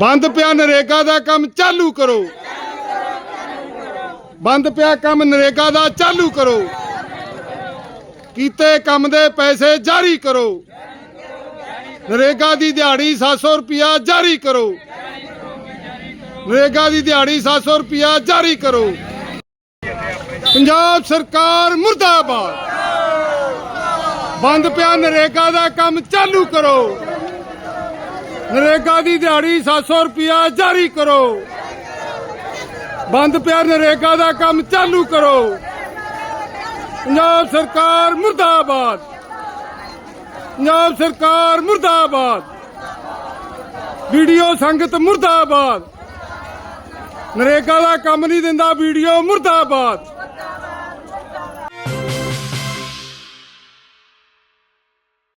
ਬੰਦ ਪਿਆ ਨਰੇਗਾ ਦਾ ਕੰਮ ਚਾਲੂ ਕਰੋ। ਬੰਦ ਪਿਆ ਕੰਮ ਨਰੇਗਾ ਦਾ ਚਾਲੂ ਕਰੋ। ਕੀਤੇ ਕੰਮ ਦੇ ਪੈਸੇ ਜਾਰੀ ਕਰੋ। ਨਰੇਗਾ ਦੀ ਦਿਹਾੜੀ 700 ਰੁਪਿਆ ਜਾਰੀ ਕਰੋ। ਨਰੇਗਾ ਦੀ ਦਿਹਾੜੀ 700 ਰੁਪਿਆ ਜਾਰੀ ਕਰੋ। ਪੰਜਾਬ ਸਰਕਾਰ ਮੁਰਦਾਬਾਦ। ਬੰਦ ਪਿਆ ਨਰੇਗਾ ਦਾ ਕੰਮ ਚਾਲੂ ਕਰੋ। ਨਰੇਗਾ ਦੀ ਦਿਹਾੜੀ 700 ਰੁਪਿਆ ਜਾਰੀ ਕਰੋ। ਬੰਦ ਪਿਆ ਨਰੇਗਾ ਦਾ ਕੰਮ ਚਾਲੂ ਕਰੋ। ਪੰਜਾਬ ਸਰਕਾਰ ਮੁਰਦਾਬਾਦ। ਪੰਜਾਬ ਸਰਕਾਰ ਮੁਰਦਾਬਾਦ। ਵੀਡੀਓ ਸੰਗਤ ਮੁਰਦਾਬਾਦ। ਨਰੇਗਾ ਦਾ ਕੰਮ ਨਹੀਂ ਦਿੰਦਾ, ਵੀਡੀਓ ਮੁਰਦਾਬਾਦ।